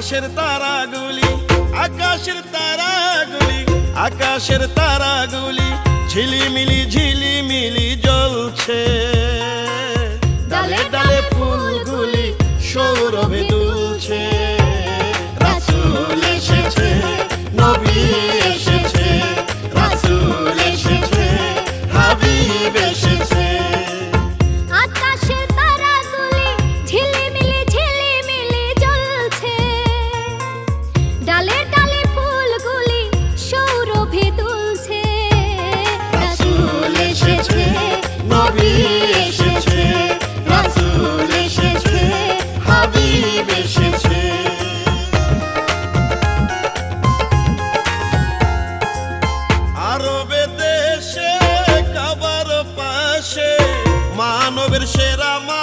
আকাশের তারাগুলি আকাশের তারাগুলি আকাশের তারাগুলি ঝিলিমিলি ঝিলিমিলি। নবী এসেছে। আরবে দেশে কাবার পাশে মানবের সেরা মা